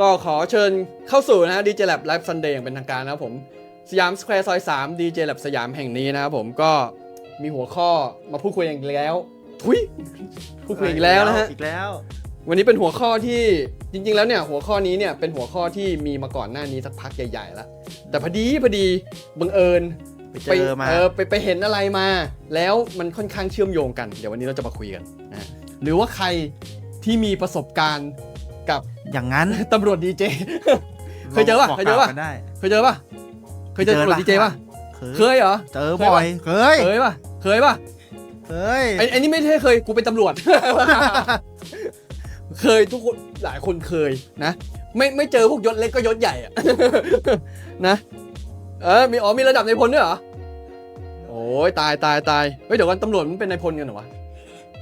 ก็ขอเชิญเข้าสู่นะฮะ DJ Lab Live Sunday อย่างเป็นทางการนะครับผม สยามสแควร์ซอย3 DJ Lab สยามแห่งนี้นะครับผมก็มีหัวข้อมาพูดคุยกันอีกแล้ว ทุยพูดคุยอีกแล้วนะฮะอีกแล้ว วันนี้เป็นหัวข้อที่จริง ๆ แล้วเนี่ยหัวข้อนี้เนี่ยเป็นหัวข้อที่มีมาก่อนหน้านี้สักพักใหญ่ ๆ แล้ว แต่พอดีพอดีบังเอิญไปเจอมาเออไปไปเห็นอะไรมา แล้วมันค่อนข้างเชื่อมโยงกัน เดี๋ยววันนี้เราจะมาคุยกันนะหรือว่าใครที่มีประสบการณ์ กับอย่างนั้นตำรวจดีเจ เคยเจอปะบกเคยเจอปะกล่าวกันได้เคยเจอปะเคยเจอตำรวจดีเจปะเคยเคยเหรอ เจอบ่อย เคย เคยปะเคยปะเคยไอ้ไอ้นี่ไม่ใช่เคย กูเป็นตำรวจ เคยทุกคนหลายคนเคยนะ ไม่ไม่เจอพวกยศเล็กก็ยศใหญ่อะนะ เออ มีอ๋อมีระดับในายพลด้วยเหรอ โอ้ยตายตายตายเฮ้ยเดี๋ยวกันตำรวจมันเป็นนายพลกันเหรอวะ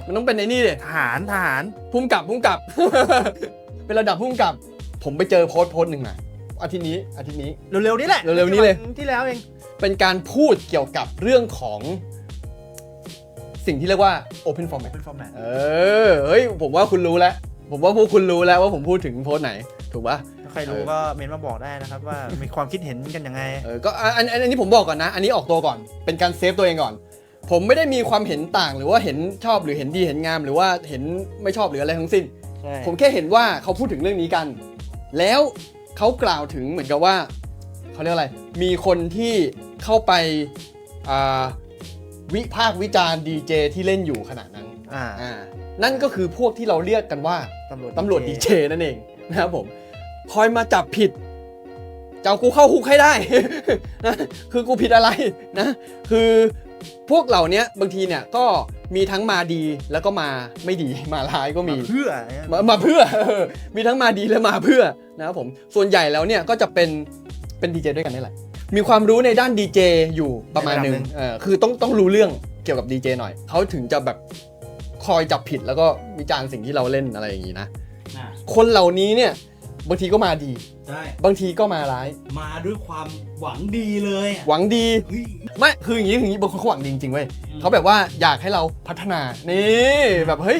มันต้องเป็นไอ้นี่ดิทหารทหารพุ่มกับพุ่มกับ เป็นระดับพุ่มกับ ผมไปเจอโพสต์โพสต์หนึ่งมาอาทิตย์นี้อาทิตย์นี้ เร็วๆนี้แหละเร็วๆนี้เลย ที่แล้วเองเป็นการพูดเกี่ยวกับเรื่องของสิ่งที่เรียกว่า open format เป็นฟอร์แมตเออเฮ้ยผมว่าคุณรู้แล้ว ผมว่าพวกคุณรู้แล้วว่าผมพูดถึงโพสต์ไหน ถูกปะ ถ้าใครรู้เออก็เมนมาบอกได้นะครับว่ามีความคิดเห็นกันยังไง เออก็อันอันอันอันนี้ผมบอกก่อนนะ อันนี้ออกตัวก่อน เป็นการเซฟตัวเองก่อน ผมไม่ได้มีความเห็นต่างหรือว่าเห็นชอบหรือเห็นดีเห็นงาม หรือว่าเห็นไม่ชอบหรืออะไรทั้งสิ้น ใช่ ผมแค่เห็นว่าเขาพูดถึงเรื่องนี้กัน แล้วเขากล่าวถึงเหมือนกับว่าเขาเรียกอะไร มีคนที่เข้าไปอ่าวิพากษ์วิจารณ์ดีเจที่เล่นอยู่ขณะนั้นอ่า อ่านั่นก็คือพวกที่เราเรียกกันว่าตำรวจตำรวจดีเจนั่นเองนะครับผม คอยมาจับผิดจะเอากูเข้าคุกให้ได้ นะคือกูผิดอะไรนะ คือ พวกเหล่านี้บางทีเนี่ยก็มีทั้งมาดีแล้วก็มาไม่ดีมาร้ายก็มีมาเพื่อเนี่ยมามาเพื่อเออมีทั้งมาดีและมาเพื่อนะครับผมส่วนใหญ่แล้วเนี่ยก็จะเป็นเป็นดีเจด้วยกันนี่แหละมีความรู้ในด้านดีเจอยู่ประมาณหนึ่งเออคือต้องต้องรู้เรื่องเกี่ยวกับดีเจหน่อยเขาถึงจะแบบคอยจับผิดแล้วก็วิจารณ์สิ่งที่เราเล่นอะไรอย่างนี้นะอะคนเหล่านี้เนี่ย บางทีก็มาดีได้บางทีก็มาร้าย มาด้วยความหวังดีเลยอะหวังดี เฮ้ย ไม่คืออย่างนี้คืออย่างนี้บางคนเขาหวังดีจริงๆเว้ยเขาแบบว่าอยากให้เราพัฒนานี่แบบเฮ้ย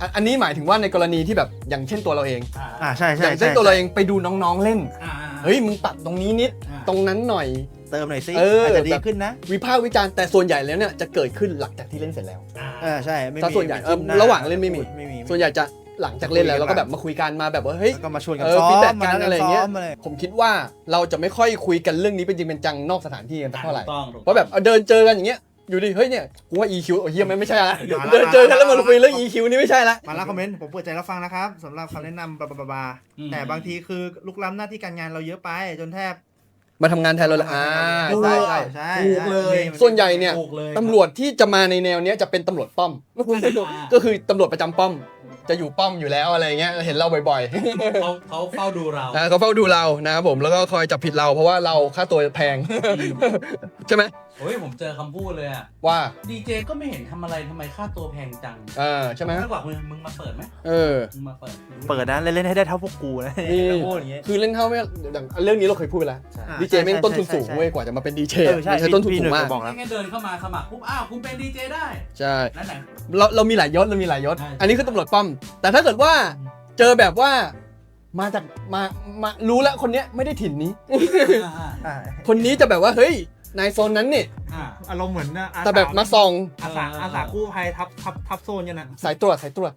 อันอันนี้หมายถึงว่าในกรณีที่แบบอย่างเช่นตัวเราเอง อ่าอ่าใช่อใช่ย่างเช่ใช่นตัวเราเองไปดูน้องๆเล่น อ่าเฮ้ยมึงตัดตรงนี้นิดอ่าตรงนั้นหน่อย เติมหน่อยสิเอออาจจะดีแบบ ขึ้นนะวิพากษ์วิจารณ์แต่ส่วนใหญ่แล้วเนี่ยจะเกิดขึ้นหลังจากที่เล่นเสร็จแล้ว อ่าอ่าใช่ไม่ถ้ามีส่วนใหญ่ไม่จิ้มเออน้ระหว่างเล่นไม่มี ไม่มีส่วนใหญ่จะ หลังจากเล่นแล้วเราก็แบบมาคุยกันมาแบบว่าเฮ้ยแล้วก็มาชวนกันเออซ้อ feedback มกันมาอะไรอย่างเงี้ยซ้มอะไรผมคิดว่าเราจะไม่ค่อยคุยกันเรื่องนี้เป็นจริงเป็นจังนอกสถานที่กันสักเท่าไหร่ถูกต้องถูกเพราะแบบเอาเดินเจอกันอย่างเงี้ยอยู่ดิเฮ้ยเนี่ยกูว่า EQ โอ้ยเฮียไม่ไม่ใช่ละมาละเดินเจอกันแล้วมามาละคุยเรื่อง EQ นี่ไม่ใช่ละ มาแล้วคอมเมนต์ผมเปิดใจรับฟังนะครับสำหรับคำแนะนำบาบาบาอืม แต่บางทีคือลุกล้ำหน้าที่การงานเราเยอะไป จนแทบมาทำงานแทนเราเลยอ่าถูกใช่ใช่ใช่ถูกเลยมีส่วนใหญ่เนี่ย ถูกเลย ตำรวจที่จะมาในแนวเนี้ยจะเป็นตำรวจป้อมก็คือตำรวจประจำป้อม จะอยู่ป้อมอยู่แล้วอะไรเงี้ยเห็นเราบ่อยๆเขาเขาเฝ้าดูเราอ่าเขาเฝ้าดูเรานะครับผมแล้วก็คอยจับผิดเราเพราะว่าเราค่าตัวแพง ใช่ไหม โอ้ยผมเจอคำพูดเลยอะว่า ดีเจก็ไม่เห็นทำอะไรทำไมค่าตัวแพงจังเออใช่ไหมมากกว่ามึงมึงมาเปิดไหมเออ มึงมาเปิดเปิดนะเล่นๆให้ได้เท่าพวกกูนะนี่ พูดอย่างเงี้ย คือเล่นเท่าไม่อย่างเรื่องนี้เราเคยพูดไปแล้วอ่าดีเจแม่งต้นทุนสูงใช่ใช่เว้ยกว่าจะมาเป็นดีเจเออใช่ใช้ต้นทุนพี่สูงมากพี่หนึ่งบอกแล้วแค่เดินเข้ามาสมัครปุ๊บอ้าวคุณเป็นดีเจได้ใช่นั่นแหละ เราเรามีหลายยศเรามีหลายยศ ใช่ อันนี้คือตำรวจป้อม แต่ถ้าเกิดว่าเจอแบบว่ามาจากมามารู้แล้วคนเนี้ยไม่ได้ถิ่นนี้ อ่าอ่าคนนี้จะแบบว่าเฮ้ย นายโซนนั้นนี่อ่าอารมณ์เหมือนนะอาสแต่แบบมาส่องอาสาอาสากู้ภัยทับทับทับโซนกันนะสายตรวจสายตรวจ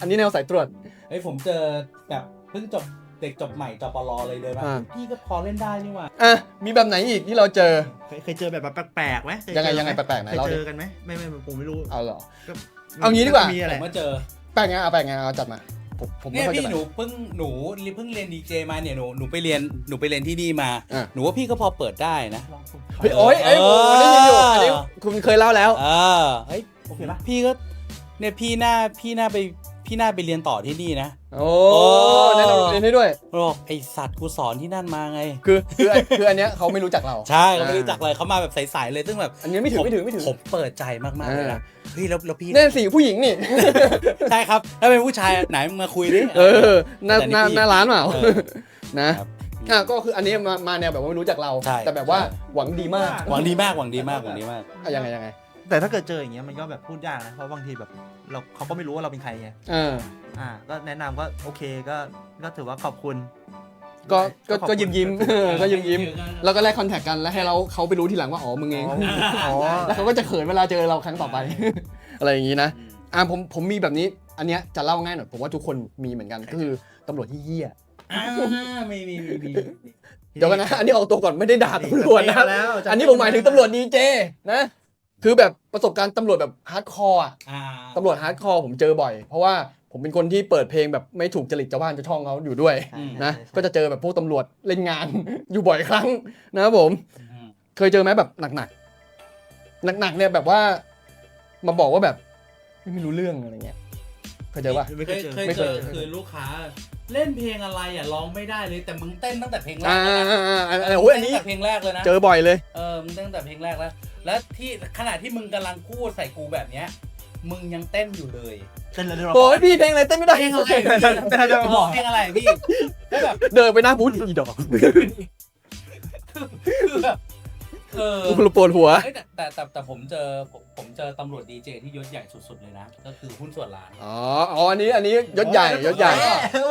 อันนี้แนวสายตรวจเฮ้ยผมเจอแบบเพิ่งจบเด็กจบใหม่จปรเลยเลยว่าอ่าพี่ก็พอเล่นได้นี่หว่าอะมีแบบไหนอีกที่เราเจอ เคยเคยเจอแบบแบบแปลกๆไหมเคยังไงเจอยังไงหมแปลกๆไหนเคยเล่าดิเจอกันไหมไม่ไม่ผมไม่รู้เอาเหรอก็เอางี้ดีกว่ามีอะไรผมมาเจอแปลกไงเอาแปลกไงเอาจัดมา ผมผมไม่เนี่ยค่อยจะพี่แปลหนูกเพิ่งหนูเพิ่งเรียนดีเจมาเนี่ยหนูหนูไปเรียนหนูไปเรียนที่นี่มา อะ หนูว่าพี่ก็พอเปิดได้นะเฮ้ยโอ้ยเอ้ยผมได้ยินอยู่อันนี้คุณเคยเล่าแล้ว เออเฮ้ยโอเคปะ พี่ก็เนี่ยพี่หน้าพี่หน้าไปพี่หน้าไปเรียนต่อที่นี่นะ โอ้โอ้ แนะนำเรียนให้ด้วย บอกไอสัตว์กูสอนที่นั่นมาไง คือคือไอ้คืออันเนี้ยเขาไม่รู้จักเราใช่เขาไม่รู้จักเลยเขามาแบบใสๆเลยซึ่งแบบอันนี้ไม่ถึงไม่ถึงไม่ถึง ผมเปิดใจมากๆเลยนะ เฮ้ยแล้วแล้วพี่แน่สิผู้หญิงนี่ ใช่ครับ ถ้าเป็นผู้ชายอะไหนมึงมาคุยดิ เออหน้าแต่หน้าพี่หน้าร้านเปล่าเออ นะ ครับ อะก็คืออันนี้มามาแนวแบบว่าไม่รู้จักเรา ใช่ แต่แบบว่าหวังดีมากหวังดีมากหวังดีมากหวังดีมาก อะยังไงยังไงแต่ถ้าเกิดเจออย่างเงี้ยมันก็แบบพูดยากนะ เพราะบางทีแบบเราเขาก็ไม่รู้ว่าเราเป็นใครไงเอออ่า ก็แนะนำก็โอเคก็ก็ถือว่าขอบคุณ ก็ก็ขอบคุณก็ยิ้มยิ้มๆเออก็ยิ้มยิ้มๆแล้วก็แลกคอนแทคกันแล้วให้เราเขาไปรู้ทีหลังว่าอ๋อมึงเอง อ๋อ แล้วเขาก็จะเขินเวลาเจอเราครั้งต่อไป อะไรอย่างนี้นะ อ่าผมผมมีแบบนี้ อันเนี้ยจะเล่าง่ายหน่อยผมว่าทุกคนมีเหมือนกันก็คือตำรวจที่เหี้ยอ่ามีมีมีมีเดี๋ยวกันนะ อันนี้ออกตัวก่อนไม่ได้ด่าตำรวจนะ แล้วจะอันนี้ผมหมายถึงตำรวจดีเจนะ คือแบบประสบการณ์ตำรวจแบบฮาร์ดคอร์อะอ่าตำรวจฮาร์ดคอร์ผมเจอบ่อย เพราะว่า ผมเป็นคนที่เปิดเพลงแบบไม่ถูกจริตชาวบ้านชาวช่องเขาอยู่ด้วยใช่นะใช่ใช่ก็จะเจอแบบพวกตำรวจเล่นงาน อยู่บ่อยครั้งนะครับผมอืมเคยเจอไหมแบบหนักๆหนักๆเนี่ยแบบว่ามาบอกว่าแบบไม่รู้เรื่องอะไรเงี้ยเคยเจอปะไม่เคเคยยเจอเคยไม่เคเจยอคือลูกค้าเล่นเพลงอะไรอะร้องไม่ได้เลยแต่มึงเต้นตั้งแต่เพลงแรกอ่าแล้วนะอ่าอ่าอ่าโอ้ยอันนี้เต้ตั้งแต่เพลงแรกเลยนะเจอบ่อยเลยเออมึงเต้นตั้งแต่เพลงแรกแล้ว แล้วที่ขณะที่มึงกำลังพูดใส่กูแบบเนี้ย มึงยังเต้นอยู่เลยเต้นเลยโอ้ยพี่เพลงอะไรเต้นไม่ได้เพลงอะไรพี่บอกเพลงอะไรพี่ก็แบบเดินไปหน้าบูธอีดอกคือแบบเออกูปวดหัวเฮ้ยแต่แต่แต่แต่ผมเจอผมผมเจอตำรวจดีเจที่ยศใหญ่สุดๆเลยนะ ก็คือหุ้นส่วนร้านอ๋ออ๋ออันนี้อันนี้ยศใหญ่ยศใหญ่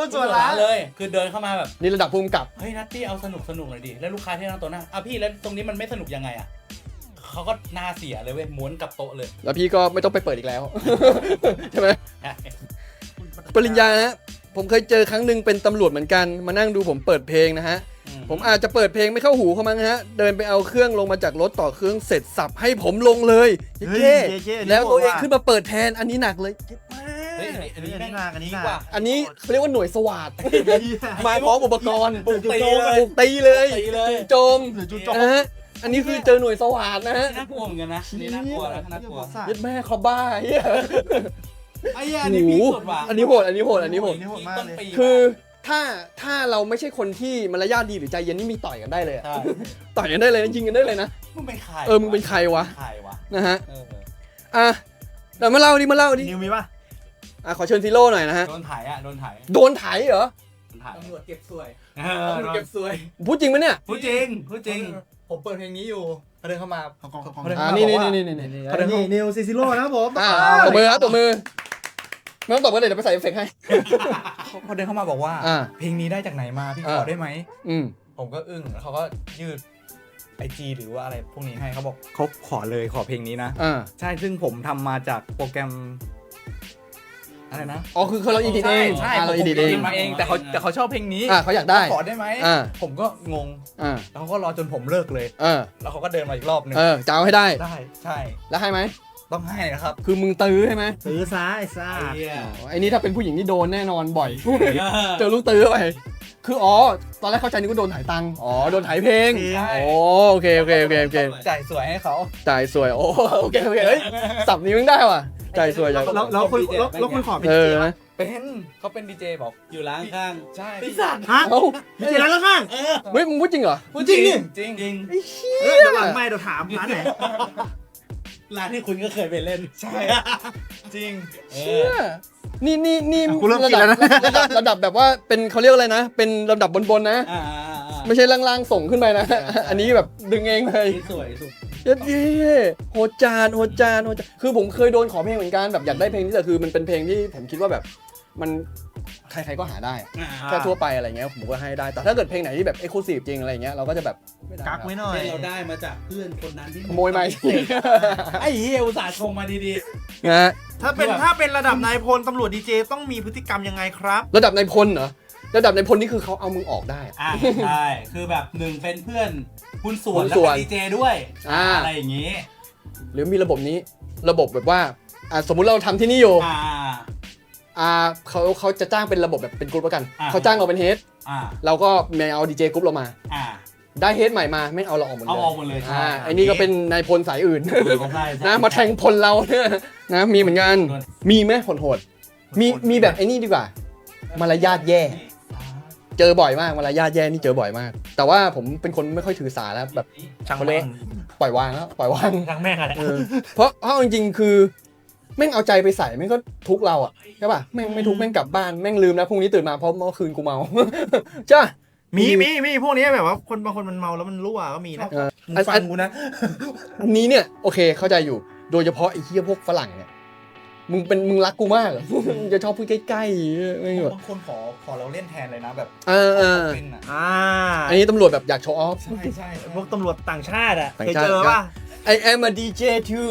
หุ้นส่วนร้านเลย คือเดินเข้ามาแบบนี่ระดับภูมิกับเฮ้ยนัตตี้เอาสนุกสนุกหน่อยดิแล้วลูกค้าที่นั่งโต๊ะหน้าอะพี่แล้วตรงนี้มันไม่สนุกยังไงอะ เขาก็หน้าเสียเลยเว้ยม้วนกลับโต๊ะเลยแล้วพี่ก็ไม่ต้องไปเปิดอีกแล้ว ใช่ไหมปริญญานะผมเคยเจอครั้งหนึ่งเป็นตำรวจเหมือนกัน มานั่งดูผมเปิดเพลงนะฮะ ผมอาจจะเปิดเพลงไม่เข้าหูเขามั้งฮะ เดินไปเอาเครื่องลงมาจากรถต่อเครื่องเสร็จสับให้ผมลงเลยเฮ้ยเย้เย้ๆแล้วตัวเองขึ้นมาเปิดแทนอันนี้หนักเลยเย้มากเฮ้ยอันนี้อันนี้แม่งหนักอันนี้หนักดีกว่าอันนี้เขาเรียกว่าหน่วยสวัสดมามาพร้อมอุปกรณ์ปลุกตีเลยปลุกตีเลยตีเลยโจมหรือจุดจบนะฮะ อันนี้คือเจอหน่วยสวัสดนะฮะน่ากลัวเหมือนกันนะนี่น่ากลัวนะน่ากลัวยัดแม่คอบ้าเฮียไอ้เหี้ยอันนี้พี่สุดว่ะอันนี้โหดอันนี้โหดอันนี้โหดนี่โหดมากเลยต้นปีคือถ้าถ้าเราไม่ใช่คนที่มารยาทดีหรือใจเย็นนี่มีต่อยกันได้เลยอะใช่ ต่อยกันได้เลยนะยิงกันได้เลยนะ มึงเป็นใครเออมึงเป็นใครวะ ใครวะนะฮะเอออะเดี๋ยวมาเล่าดิมาเล่าดินิวมีป่ะอะขอเชิญซีโร่หน่อยนะฮะโดนถ่ายอะโดนถ่ายโดนไถเหรอโดนถ่ายตำรวจเก็บสวยเออโดนเก็บสวยพูดจริงไหมเนี่ยพูดจริงพูดจริง ผมเปิดเพลงนี้อยู่เขาเดินเข้ามาของของของ เขาเดินอ่าเข้ามานี่บอกนี่ว่า นี่นี่นี่เขาเดินเข้านี่นิวซีซิโร่นะครับผมอ่าตบมือครับตบมือไม่ต้องตบก็เลยเดี๋ยวไปใส่เอฟเฟกต์ให้ เขาเดินเข้ามาบอกว่า อ่าเพลงนี้ได้จากไหนมาพี่ขอ่าอได้ไหม อืม ผมก็อึ้งแล้วเขาก็ยืดไอจีหรือว่าอะไรพวกนี้ให้เขาบอกเขาขอเลยขอเพลงนี้นะ อ่า ใช่ซึ่งผมทำมาจากโปรแกรม อะไรนะ อ๋อคือคือเราอีดิทเองใช่อ่าผมเราอีดิทเองมาเองแต่เขาแต่เขาชอบเพลงนี้อ่าเขาอยากได้ ขอได้ไหมอ่า ผมก็งงอ่าแล้วเขาก็รอจนผมเลิกเลย เออ แล้วเขาก็เดินมาอีกรอบหนึงเออจะเอาให้ได้ ได้ใช่ แล้วให้ไหม ต้องให้นะครับ คือมึงตื้อใช่ไหมซื้อซ้ายซ่า ไอ้เหี้ยอ๋อไอ้นี่ถ้าเป็นผู้หญิงนี่โดนแน่นอนบ่อย เจอลูกตื้อไป คืออ๋อ ตอนแรกเข้าใจนึกว่าโดนถ่ายตังค์อ๋อ โดนถ่ายเพลงใช่โอ้โอเคโอเคโอเคโอเคจ่ายสวยให้เขาจ่ายสวยโอ้โอเคโอเคเฮ้ยสับนี้มึงได้ว่ะจ่ายสวยจ่ายแล้วแล้วคุณแล้วแล้วคุณขอเป็นเอดีอเจไหมนะเป็นเขาเป็นดีเจบอกอยู่ร้านข้าง ใช่พี่สัตว์ฮะเอ้าดีเจร้านข้างเฮ้ยมึงพูดจริงเหรอ พูดจริงจริงจริงไอ้เชี่ๆเออยเดี๋ยวหลังไม่เดี๋ยวถามร้านไหนร้านที่คุณก็เคยไปเล่น ใช่ จริง เอเชี่อย นี่นี่นี่อะกูเริ่มระกินดับแล้วนะระดับระดับแบบว่าเป็นเขาเรียกอะไรนะ เป็นระดับบนๆนะอ่าอ่าอ่า ไม่ใช่ล่างๆส่งขึ้นไปนะอันนี้แบบดึงเองเลยสวยสุดเย้เย้โหดจานโหดจานโหดจานคือผมเคยโดนขอเพลงเหมือนกันแบบอยากได้เพลงนี้แต่คือมันเป็นเพลงที่ผมคิดว่าแบบ มันใครๆก็หาได้อะอ่าแค่ทั่วไปอะไรเงี้ยผมก็ให้ได้ แต่ถ้าเกิดเพลงไหนที่แบบเอ็กซ์คลูซีฟจริงอะไรเงี้ยเราก็จะแบบไม่ได้คกัรักบไว้หน่อยที่เราได้มาจากเพื่อนคนนั้นที่ขโมยมาไอ้เฮียอุตส่าห์ชงมาดี นะฮะถ้าเป็นถ้าเป็นระดับนายพลตำรวจดีเจต้องมีพฤติกรรมยังไงครับ ระดับนายพลเหรอระดับนายพลนี่คือเขาเอามึงออกได้อะ ๆ อ่าใช่คือแบบหนึ่งเป็นเพื่อนคุณส่วหุ้นนแล้วส่วก็นดีเจด้วยอ่าอะไรอย่างงี้หรือมีระบบนี้ระบบแบบว่าอะสมมุติเราทำที่นี่อยู่ อ่า อ่าเขาเขาจะจ้างเป็นระบบแบบเป็นกรุ๊ปแล้วกัน อ่า เขาจ้างเราเป็นเฮดอ่าเราก็ไม่เอาดีเจกรุ๊ปเรามา อ่า ได้เฮดใหม่มาไม่งเอาเราออกหมดเลยเอาออกหมดเลยใช่อ่าไอ้นี่ก็เป็นนายพลสายอื่น ใช่ใช่ นะมาแทงพลเราเนี่ยนะมีเหมือนกันโดนมีไหมโหดๆมีมีแบบไอ้นี่ดีกว่า มารยาทแย่ เจอบ่อยมากมารยาทแย่นี่เจอบ่อยมาก แต่ว่าผมเป็นคนไม่ค่อยถือสาแล้วแบบช่างแม่งปล่อยวางแล้วปล่อยวาง ช่างแม่งอะไรเออเพราะเพราะเอาจริงๆคือ แม่งเอาใจไปใส่แม่งก็ทุกข์เราอะใช่ป่ะแม่งไม่ทุกข์แม่งกลับบ้านแม่งลืมแล้วพรุ่งนี้ตื่นมาเพราะเมื่อคืนกูเมาจ้ามีมีมีพวกนี้แบบว่าคนบางคนมันเมาแล้วมันรั่วก็มีนะเออมึงอันฟัอังนกูนะอันนี้เนี่ยโอเคเข้าใจอยู่ โดยเฉพาะไอ้เหี้ยพวกฝรั่งเนี่ยมึงเป็นมึงรักกูมากเหรอมึงจะชอบพูดใกล้ๆไม่แบบบางคนขอขอเราเล่นแทนเลยนะแบบเออเออเป็นอะอ่าอันนี้ตำรวจแบบอยากโชว์ออฟใช่ใช่พวกตำรวจต่างชาติอะต่างเคยชาติเจอป่ะ I am a DJ too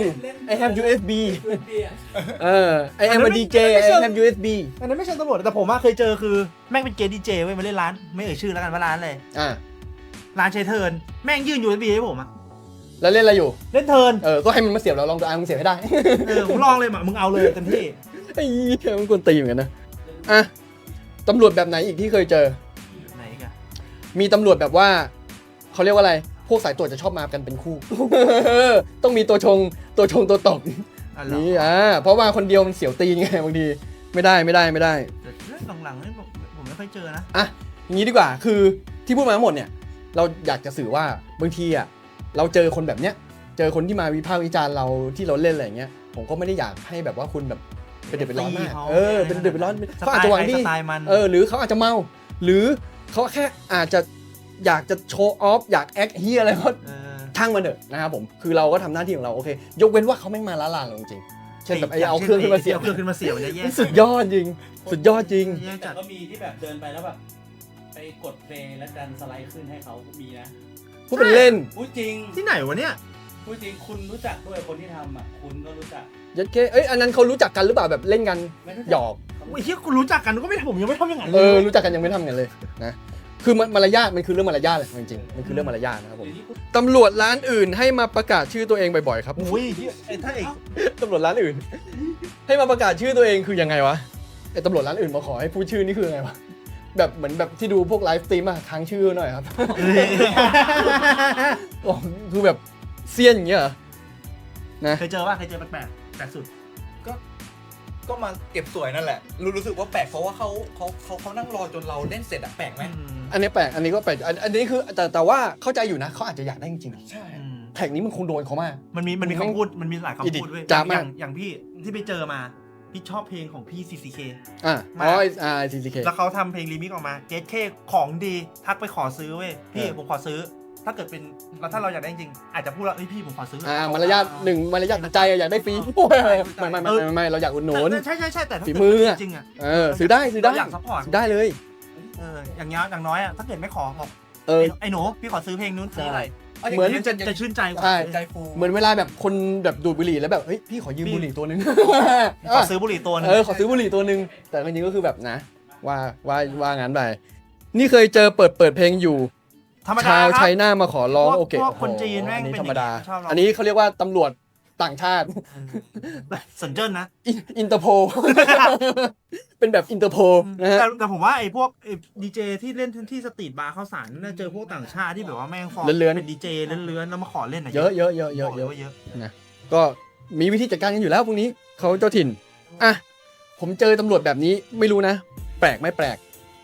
I have USB เออ I am อันนั้ a นไม่ DJ ไม่ I เชิง have USB อันนั้นไม่ใช่ตำรวจแต่ผมอะเคยเจอคือแม่งเป็นเกย์ดีเจเว้ยมาเล่นร้าน ไม่เอ่ยชื่อแล้วกันว่าร้านอะไรอ่าร้านเชยเทิร์นแม่งยื่น USB ให้ผมอะแล้วเล่นอะไรอยู่ เล่นเทิร์นเออ ก็ให้มันมาเสียบเราลองดูอะมึงเสียบให้ได้ เออผมลองเลยมามึงเอาเลยเต็มที่ไอ้เหี้ยมันกวนตีเหมือนกันนะ อะตำรวจแบบไหนอีกที่เคยเจอ ไหนกันมีตำรวจแบบว่า เขาเรียกว่าอะไร พวกสายตรวจจะชอบมากันเป็นคู่ ต้องมีตัวชงตัวชงตัวตบอะเหรอนี่อ่าเพราะว่าคนเดียวมันเสียวตีนไงบางทีไม่ได้ไม่ได้ไม่ได้ แต่เรื่องหลังๆนี่ผมผมไม่ค่อยเจอนะ อะอย่างนี้ดีกว่าคือที่พูดมาทั้งหมดเนี่ย เราอยากจะสื่อว่าบางทีอะเราเจอคนแบบเนี้ย เจอคนที่มาวิพากษ์วิจารณ์เราที่เราเล่นอะไรอย่างเงี้ยผมก็ไม่ได้อยากให้แบบว่าคุณแบบเป็นเดือดเป็นร้อนมากเออเป็นเดือดเป็นร้อนเขาอาจจะหวังดีสไตล์มัน เออหรือเขาอาจจะเมา หรือเขาแค่อาจจะ อยากจะโชว์ออฟอยากแอคเฮียอะไรก็เออช่างมันเถอะนะครับผมคือเราก็ทำหน้าที่ของเราโอเค ยกเว้นว่าเขาไม่มาละลานเราจริงๆเช่นแบบไอ้เอาเครื่องขึ้นมาเสียบเอาเครื่องขึ้นมาเสียบเนี่ยแย่สุดยอดจริง สุดยอดจริง แย่แต่จัด ก็มีที่แบบเดินไปแล้วแบบไปกดเพลงแล้วดันสไลด์ขึ้นให้เขาก็มีนะพูดเป็นเล่นพูดจริงที่ไหนวะเนี่ย พูดจริงคุณรู้จักด้วยคนที่ทำอะคุณก็รู้จักยัดเคเอ้ยอันนั้นเขารู้จักกันหรือเปล่าแบบเล่นกันไม่รู้จัหยอกไอ้เหี้ยคุณรู้จักกันก็ไม่ผมยังไม่ทำอย่างนั้นเอเลอยรู้จักกันยังไม่ทำกันเลยนะ คือมันมารยาทมันคือเรื่องมารยาทเลยจริงๆมันคือเรื่องมารยาทนะครับผมเดี๋ยวนี้คุณตำรวจร้านอื่นให้มาประกาศชื่อตัวเองบ่อยๆครับโอ้ยเหี้ยไอ้ถ้าไอ้ตำรวจร้านอื่น ให้มาประกาศชื่อตัวเองคือยังไงวะไอ้ตำรวจร้านอื่นมาขอให้พูดชื่อนี่คือยังไงวะแบบเหมือนแบบที่ดูพวกไลฟ์สตรีมอะค้างชื่อหน่อยครับโอ้คือแบบเซียนอย่างเงี้ยเหรอนะเคยเจอป่ะเคยเจอแปลกๆแปลกสุด ก็มาเก็บสวยนั่นแหละ รู้รู้สึกว่าแปลกเพราะว่าเขาเขาเขาเขานั่งรอจนเราเล่นเสร็จอะแปลกไหมอันนี้แปลก อันนี้ก็แปลกอันอันนี้คือแต่แต่ว่าเข้าใจอยู่นะเขาอาจจะอยากได้จริงใช่ อืมๆแท็กนี้มันคงโดนเขามาก มันมีมันมีมันคำพูดมันมีหลายคำพูดเว้ยจ้าอมาก ย่างอย่างพี่ที่ไปเจอมา พี่ชอบเพลงของพี่ CCK อะมาอ๋ออ่าซีซีเค แล้วเขาทำเพลงรีมิกออกมาเกตเคของดีทักไปขอซื้อเว้ยพี่เออ ผมขอซื้อ ถ้าเกิดเป็นแล้วถ้าเราอยากได้จริงๆอาจจะพูดว่าเฮ้ยพี่ผมขอซื้ออ่าอ่มารยาทหนึ่งมารยาทใจอะอยากได้ฟรีโอ้ยไม่ไม่ไม่ไม่ไม่เราอยากอุดหนุน ใช่ใช่ใช่แต่ถ้าฝีเกิดมืออะ จริงๆอะเออซื้อได้ซื้อได้เราอยากซัพพอร์ตซื้อได้เลย เอออย่างน้อยอย่างน้อยอะถ้าเกิดไม่ขอบอกเออ ไอ้หนูพี่ขอซื้อเพลงนู้นซื้ออะไรเหมือน จะจะชื่นใจกว่าใช่ ใจฟูเหมือนเวลาแบบคนแบบดูดบุหรี่แล้วแบบเฮ้ยพี่ขอยืมบุหรี่ตัวหนึง ขอซื้อบุหรี่ตัวหนึง เออขอซื้อบุหรี่ตัวหนึ่งแต่จริงๆก็คือแบบนะ ว่าว่าว่างั้นไปนี่เคยเจอเปิดเปิดเพลงอยู่ ธรรมดาชาวครับ ไชน่ามาขอร้องพวกโอเคพวกคนโอ้โหจีนแม่งอันนี้เป็นธรรมดา อย่างนี้ชอบร้องอันนี้เขาเรียกว่าตำรวจต่างชาติสนเจิ้นนะ อินเตอร์โพ เป็นแบบอินเตอร์โพนะฮะแต่แต่ผมว่าไอ้พวกดีเจที่เล่นที่สตรีทบาร์ข้าวสารน่าเจอพวกต่างชาติที่แบบว่าแม่งฟอร์มเลื้อนๆเป็นดีเจเลื้อนๆแล้วมาขอเล่นอะเยอะเยอะเยอะเยอะบอกเยเลยอะว่าเยอะ ก็มีวิธีจัดการกันอยู่แล้วพวกนี้เขาเจ้าถิ่นอะผมเจอตำรวจแบบนี้ไม่รู้นะ แปลกไม่แปลก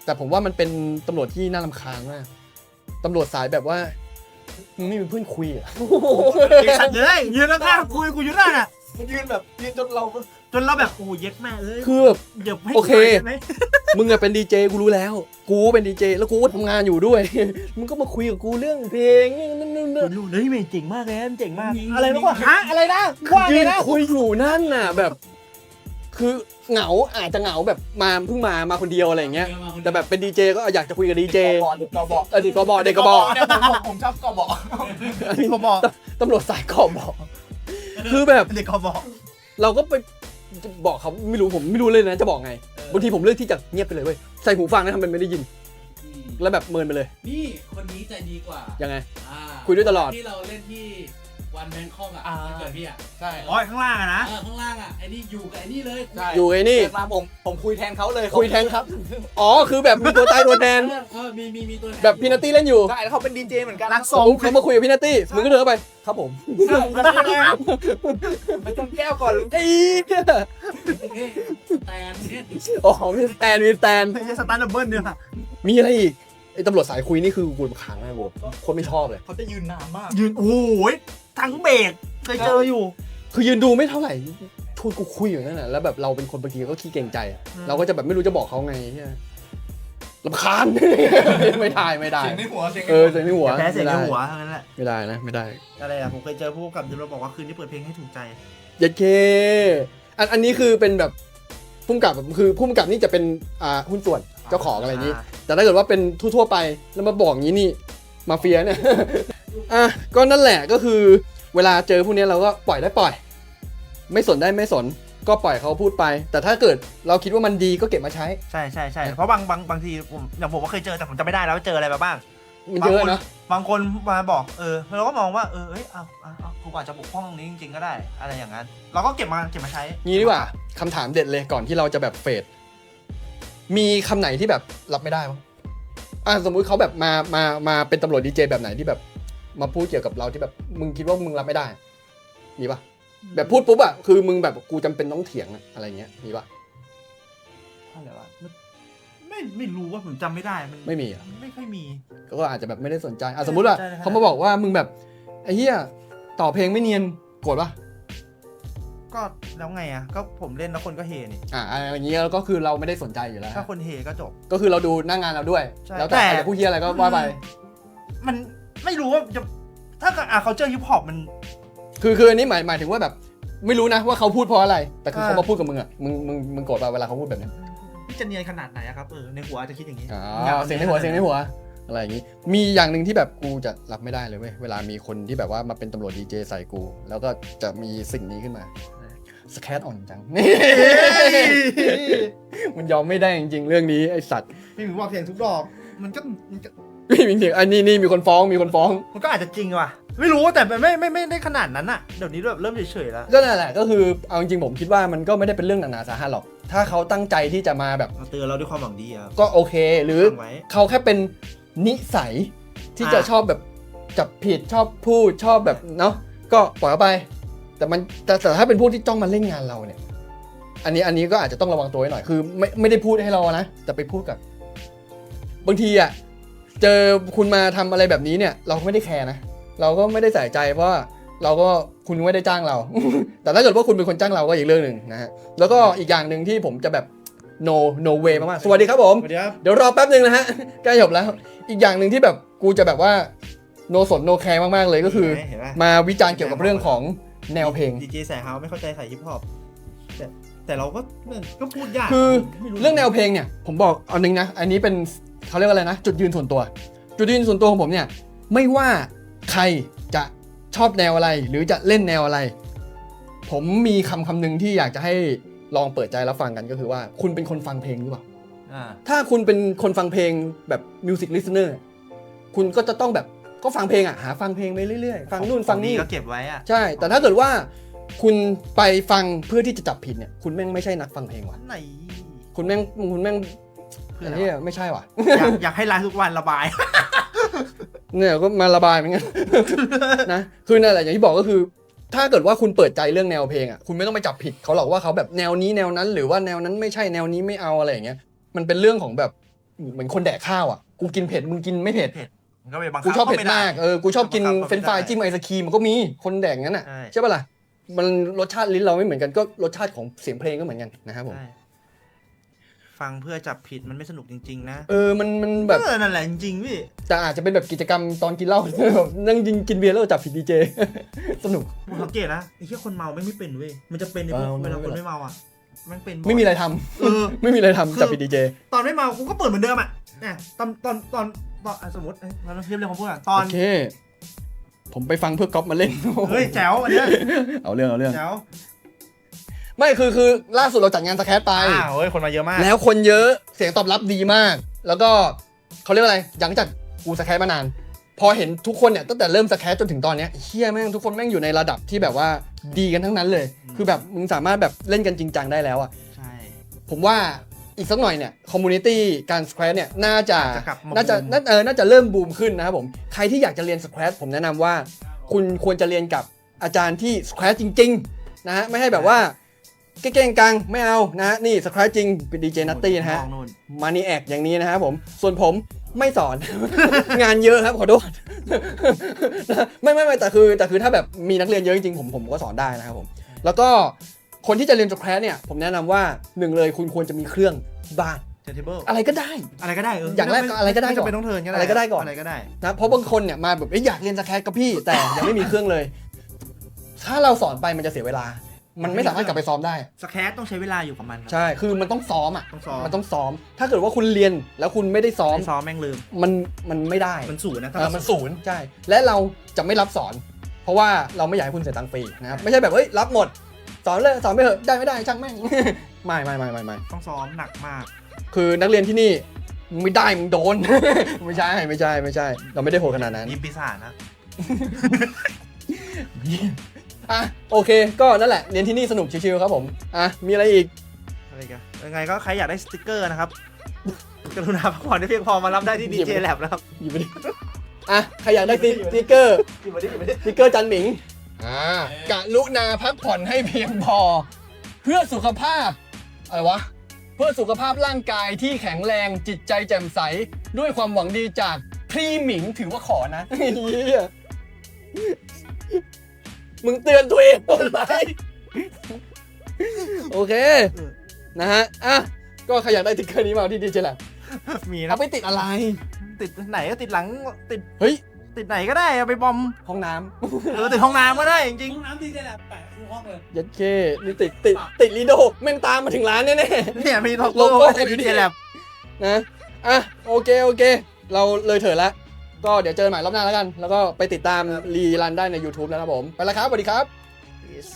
แต่ผมว่ามันเป็นตำรวจที่น่ารำคาญมาก ตำรวจสายแบบว่ามึงไม่มีเพื่อนคุยอะไอ้สัตว์เลยยืนแล้วข้างคุยกูอยู่นั่นอะ มันยืนแบบยืนจนเราจนเราแบบโอ้โหเย็ดแม่เอ้ยคือแบบเดี๋ยวให้โอเค กูไปได้ไหมมึงอะเป็นดีเจกูรู้แล้ว กูเป็นดีเจแล้วกูก็ทำงานอยู่ด้วย มึงก็มาคุยกับกูเรื่องเพลงนั่นนั่นนั่นดูเฮ้ยมันเจ๋งมากเลยมันเจ๋งมาก อะไรนะวะฮะอะไรนะว่าไงยืนนะคุยอยู่นั่นน่ะ แบบ คือเหงาอาจจะเหงาแบบมาเพิ่งมามาคนเดียวอะไรอย่างเงี้ยแต่แบบเป็นดีเจก็อยากจะคุยกับดีเจกอบอเด็กกอบอเออเด็กกบเด็กกบเนี่ยผมผมผมชอบกอบออันนี้กบตำรวจสายกบคือแบบเด็กกบเราก็ไปบอกเขาไม่รู้ผมไม่รู้เลยนะจะบอกไงบางทีผมเลือกที่จะเงียบไปเลยเว้ยใส่หูฟังนะทำเป็นไม่ได้ยินอืมแล้วแบบเมินไปเลย นี่คนนี้ใจดีกว่ายังไงอ่าคุยด้วยตลอดที่เราเล่นที่ วันแบงคอกอะอ่า วันเกิดพี่อะใช่ อ๋อข้างล่างอะนะ เออข้างล่างอะไอ้นี่อยู่กับไอ้นี่เลยใช่ อยู่ไอ้นี่เกิดมาผมผมคุยแทนเขาเลยคุยแทนครับ อ๋อ คือแบบมีตัวตายตัวแทน เออเออมีมีมีตัวทนแบบพี่นัตตี้เล่นอยู่ใช่แล้วเขาเป็นดีเจเหมือนกันรักสองเขามาคุยกับพี่นัตตี้ มึงก็เดินเข้าไป ครับผมไปชนแก้วก่อนไอ้เหี้ยเฮ้ยแตนเนี่ยอ๋อมีสแตนมีสแตน ไม่ใช่สตาร์ดับเบิลเนี่ยค่ะมีอะไรอีก ไอ้ตำรวจสายคุยนี่คือกูรำคาญมากกูโคนไม่ชอบเลย เขาจะยืนนานมากยืนโอ้ย ทั้งเบรกเคยเจออยู่ คือยืนดูไม่เท่าไหร่ชวนกูคุยอยู่นั่นน่ะแล้วแบบเราเป็นคนบางทีก็ขี้เกรงใจอะอืมเราก็จะแบบไม่รู้จะบอกเขาไงเหี้ยลำคาญ ไม่ได้ไม่ได้ เสียงในหัวเสียงในเอหัอวเสียงในหัวแพ้เสียงในไม่ได้หัวเท่านั้นแหละไม่ได้นะไม่ได้ อะไรอะผมเคยเจอผู้กำกับดูเราบอกว่าคืนนี้เปิดเพลงให้ถูกใจเย็ดเค อันอันนี้คือเป็นแบบพุ่มกับแบบคือพุ่มกับนี่จะเป็นอ่าหุ้นส่วนเจ้าของอะไรอย่างนี้แต่ถ้าเกิดว่าเป็นทั่วๆไปแล้วมาบอกอย่างนี้นี่ มาเฟียเนี่ย อะก็นั่นแหละก็คือ เวลาเจอพวกนี้เราก็ปล่อยได้ปล่อย ไม่สนได้ไม่สนก็ปล่อยเขาพูดไป แต่ถ้าเกิดเราคิดว่ามันดีก็เก็บมาใช้ ใช่ใช่ใช่เพราะบางบางบางทีผมอย่างผมก็เคยเจอแต่ผมจำไม่ได้แล้วว่าเจออะไรมาบ้างมันเยอะนะบางคนมาบอกเออเราก็มองว่าเออเอ้ยเอาเอาเอากูอาจจะปกป้องตรงนี้จริงๆก็ได้ อะไรอย่างนั้น เราก็เก็บมาเก็บมาใช้งี้ดีกว่าคำถามเด็ดเลยก่อนที่เราจะแบบเฟดมีคำไหนที่แบบรับไม่ได้บ้าง อะสมมุติเขาแบบมามามาเป็นตำรวจดีเจแบบไหนที่แบบ มาพูดเกี่ยวกับเราที่แบบมึงคิดว่ามึงรับไม่ได้ มีปะแบบพูดปุ๊บอะคือมึงแบบกูจำเป็นต้องเถียงอะอะไรเงี้ยมีปะอะไรวะไม่ไม่ไม่รู้ว่าผมจำไม่ได้มันไม่มีอะไม่ค่อยมี ก็อาจจะแบบไม่ได้สนใจอะสมมุติว่าใช่ใช่เขามาบอกว่ามึงแบบไอ้เหี้ยต่อเพลงไม่เนียนโกรธปะ ก็แล้วไงอะก็ผมเล่นแล้วคนก็เฮนี่อะอะไรอย่างเงี้ยแล้วก็คือเราไม่ได้สนใจอยู่แล้วถ้าคนเฮก็จบ ก็คือเราดูหน้างานเราด้วย ใช่แล้วแต่แต่ ใครจะพูดเหี้ยอะไรก็ว่าไป มันไม่รู้ว่าจะถ้าอะเขาเจอฮิปฮอปมัน คือคืออันนี้หมายหมายถึงว่าแบบ ไม่รู้นะว่าเขาพูดเพราะอะไร แต่คืออ่าเขามาพูดกับมึงอะมึงมึงมึงโกรธป่ะเวลาเขาพูดแบบเนี้ยพี่จะเนียนขนาดไหนอะครับเออในหัวอาจจะคิดอย่างนี้อ๋อยากอเสียงในหัวเสียงในหัวอะไรอย่างงี้ มีอย่างหนึ่งที่แบบกูจะรับไม่ได้เลยเว้ยเวลามีคนที่แบบว่ามาเป็นตำรวจดีเจใส่กู แล้วก็จะมีสิ่งนี้ขึ้นมา สแคตอ่อนจังมันยอมไม่ได้จริงๆเรื่องนี้ไอสัตว์พี่หมิวบอกเสียงทุกดอก มันก็มันก็ไม่มีเสียงอันนี้นี่มีคนฟ้องมีคนฟ้อง มันก็อาจจะจริงว่ะ ไม่รู้แต่ไม่ไม่ไม่ได้ขนาดนั้นอะเดี๋ยวนี้แบบเริ่มเฉยๆแล้วก็นั่นแหละก็คือเอาจริงๆผมคิดว่ามันก็ไม่ได้เป็นเรื่องหนักหนาสาหัสหรอก ถ้าเขาตั้งใจที่จะมาแบบเตือนเราด้วยความหวังดีอะก็โอเค หรือฟังไว้ เขาแค่เป็นนิสัยที่จะอ่าชอบแบบจับผิดชอบพูดชอบแบบเนาะก็ปล่อยเขาไป แต่มันแต่แต่ถ้าเป็นพวกที่จ้องมาเล่นงานเราเนี่ย อันนี้อันนี้ก็อาจจะต้องระวังตัวไว้หน่อยคือไม่ไม่ได้พูดให้เรานะแต่ไปพูดกับบางทีอะเจอคุณมาทำอะไรแบบนี้เนี่ย เราก็ไม่ได้แคร์นะเราก็ไม่ได้ใส่ใจเพราะว่าเราก็คุณไม่ได้จ้างเรา แต่ถ้าเกิดว่าคุณเป็นคนจ้างเราก็อีกเรื่องหนึ่งนะฮะแล้วก็อีกอย่างหนึ่งที่ผมจะแบบ no no way มากๆสวัสดีครับผมสวัสดีครับเดี๋ยวรอแป๊บหนึ่งนะฮะใกล้จบแล้ว อีกอย่างหนึ่งที่แบบกูจะแบบว่าโนสนโนแคร์มากๆเลยก็คือเห็นไหมมาวิจารณ์เกี่ยวกับเรื่องของ แนวเพลง ดีเจสายเฮาไม่เข้าใจสายฮิปฮอปแต่แต่เราก็ก็พูดยากคือไม่เรื่องแนวเพลงเนี่ย ผมบอกเอาหนึ่งนะ อันนี้เป็นเขาเรียกว่าอะไรนะ จุดยืนส่วนตัว จุดยืนส่วนตัวของผมเนี่ย ไม่ว่าใครจะชอบแนวอะไร หรือจะเล่นแนวอะไร ผมมีคำคำหนึ่งที่อยากจะให้ลองเปิดใจรับฟังกันก็คือว่า คุณเป็นคนฟังเพลงหรือเปล่า อ่า ถ้าคุณเป็นคนฟังเพลงแบบมิวสิกลิสเนอร์คุณก็จะต้องแบบ ก็ฟังเพลงอะหาฟังเพลงไปเรื่อยๆ ฟังนู่นฟังนี่ก็เก็บไว้อะใช่ แต่ถ้าเกิดว่า คุณไปฟังเพื่อที่จะจับผิดเนี่ยคุณแม่งไม่ใช่นักฟังเพลงว่ะไหนคุณแม่งคุณแม่งเพื่ออัอะนไรนี้วะไม่ใช่ว่ะอยากอยากให้ไลฟ์ทุกวันระบายเนี่ยก็มาระบายเหมือนกันนะคือนั่นแหละอย่างที่บอกก็คือ ถ้าเกิดว่าคุณเปิดใจเรื่องแนวเพลงอะคุณไม่ต้องไปจับผิดเขาหรอกว่าเขาแบบแนวนี้แนวนั้น หรือว่าแนวนั้นไม่ใช่แนวนี้ไม่เอาอะไรอย่างเงี้ยมันเป็นเรื่องของแบบเหมือนคนแดกข้าวอะกูกินเผ็ดมึงกินไม่เผ็ดมัน ก็ไปบังคักูบชอบเผ็ดไไมากเออกูชอบกินบังคับเฟรนช์ฟรายไม่ได้จิ้มไอศครีมมันก็มีคนแดกงั้นอะใช่ ใช่ปะล่ะมันรสชาติลิ้นเราไม่เหมือนกันก็รสชาติของเสียงเพลงก็เหมือนกันนะครับผมใช่ฟังเพื่อจับผิดมันไม่สนุกจริง ๆ นะเออมันมันแบบ เออนั่นแหละจริงๆพี่ แต่อาจจะเป็นแบบกิจกรรมตอนกินเหล้า แบบนั่งกินกินเบียร์แล้วจับผิดดีเจ สนุก ผมสังเกตนะไอ้แค่คนเมาไม่ไม่เป็นเว้ย มันจะเป็นในพวกเออเวลาไม่คเป็นนไรไม่เมาอะ มันเป็นบ่ยไม่มีอะไรทำเออไม่มีอะไรคือทำจับผิดดีเจ ตอนไม่เมากูก็เปิดเหมือนเดิมอะเนี่ยตอนตอนตอนตอนอะสมมติเอ้ยเราเรียบเรียงคำพูดอะตอนโอเค ผมไปฟังเพื่อก๊อปมาเล่น เฮ้ยแจ๋วอันเนี้ยเอาเรื่องเอาเรื่อง แจ๋วไม่คือคือล่าสุดเราจัดงานสแครตไปอ่าเฮ้ยคนมาเยอะมาก แล้วคนเยอะเสียงตอบรับดีมาก แล้วก็เขาเรียกว่าอะไรหลังจากกูสแครตมานาน พอเห็นทุกคนเนี่ยตั้งแต่เริ่มสแครตจนถึงตอนเนี้ยเฮียแม่งทุกคนแม่งอยู่ในระดับที่แบบว่า ดีกันทั้งนั้นเลย คือแบบมึงสามารถแบบเล่นกันจริงจังได้แล้วอะใช่ผมว่าอีกสักหน่อยเนี่ยคอมมูนิตี้การสแครตเนี่ยน่าจะจะกลับมาน่าจะบูมน่าเออน่าจะเริ่มบูมขึ้นนะครับผมใครที่อยากจะเรียนสแครตผมแนะนำว่า คุณควรจะเรียนกับอาจารย์ที่สแครตจริงๆนะฮะไม่ให้แบบว่าเก้งๆกังไม่เอานะฮะนี่สแครตจริงเป็นดีเจนัตตี้นะฮะมองนู่นมานีแอกอย่างนี้นะครับผมส่วนผมไม่สอน งานเยอะครับขอโทษ ไม่ไม่ไม่แต่คือแต่คือถ้าแบบมีนักเรียนเยอะจริงๆผมผมก็สอนได้นะครับผม แล้วก็คนที่จะเรียนสแครตเนี่ยผมแนะนำว่าหนึ่งเลยคุณควรจะมีเครื่องที่บ้าน เทนเทเบิลอะไรก็ได้ อะไรก็ได้เอออย่างแรกก็อะไรก็ได้ม่ก่อนจำเป็นต้องเทิร์นก็ได้อะไรก็ได้ก่อน อะไรก็ได้ นะเพราะบางคนเนี่ยมาแบบเอ้ยอยากเรียนสแครตกับพี่แต่ยังไม่มีเครื่องเลย ถ้าเราสอนไปมันจะเสียเวลา มันไม่สามารถกลับไปซ้อมได้ สแครต้องใช้เวลาอยู่กับมันครับ ใช่ คือมันต้องซ้อมอะ ต้องซ้อม มันต้องซ้อม ถ้าเกิดว่าคุณเรียนแล้วคุณไม่ได้ซ้อม ไม่ซ้อมแม่งลืม มันมันไม่ได้มันศูนย์นะเออมันศูนย์ใช่ และเราจะไม่รับสอน เพราะว่าเราไม่อยากให้คุณเสียตังค์ฟรีนะครับ ไม่ใช่แบบเอ้ยรับหมด สอนเลยสอนไปเถอะ ได้ไม่ได้ช่างแม่ง ไม่ไม่ไม่ไม่ไม่ต้องซ้อมหนักมาก คือนักเรียนที่นี่มึงไม่ได้มึงโดน ไม่ใช่ไม่ใช่ไม่ใช่ เราไม่ได้โหดขนาดนั้น ยิมปีศาจนะ อะโอเค ก็นั่นแหละเรียนที่นี่สนุกชิวๆครับผมอะมีอะไรอีกอะไรกันยังไงก็ใครอยากได้สติกเกอร์นะครับ กรุณาพักผ่อนได้เพียงพอมารับได้ที่หยิดีบเจแลบนะครับหยิบไปดิอะใครอยากได้สติ๊กเกอร์หยิบมาดิหยิบมาดิสติ๊กเกอร์จันหมิงอ่ากะลุนาพักผ่อนให้เพียงพอ เพื่อสุขภาพอะไรวะเพื่อสุขภาพร่างกายที่แข็งแรงจิตใจแจ่มใส ด้วยความหวังดีจากพรีหมิงถือว่าขอนะเหี้ย มึงเตือนตัวเองตรงไหมโอเค นะฮะ อะ ก็ใครอยากได้ติ๊กเกอร์นี้มาเอาที่ดีเจแหละมีนะเอาไปติดอะไร ติดไหนก็ติดหลังติดเฮ้ย ติดไหนก็ได้เอาไปบอมห้องน้ำเออติดห้องน้ำก็ได้จริงห้องน้ำดีเลยแหละแปะทุกห้องเลยยัดเคนี่ติดติดติดลีโดแม่งตามมาถึงร้านแน่ ๆเนี่ยมีโลโลโก้โก้ให้อยู่ดีนี่เจแลบๆนะ อะ โอเค โอเค เราเลยเถิดแล้ว ก็เดี๋ยวเจอกันใหม่รอบหน้าแล้วกัน แล้วก็ไปติดตามรีรันได้ใน YouTube นะครับผม ไปแล้วครับสวัสดีครับ Peace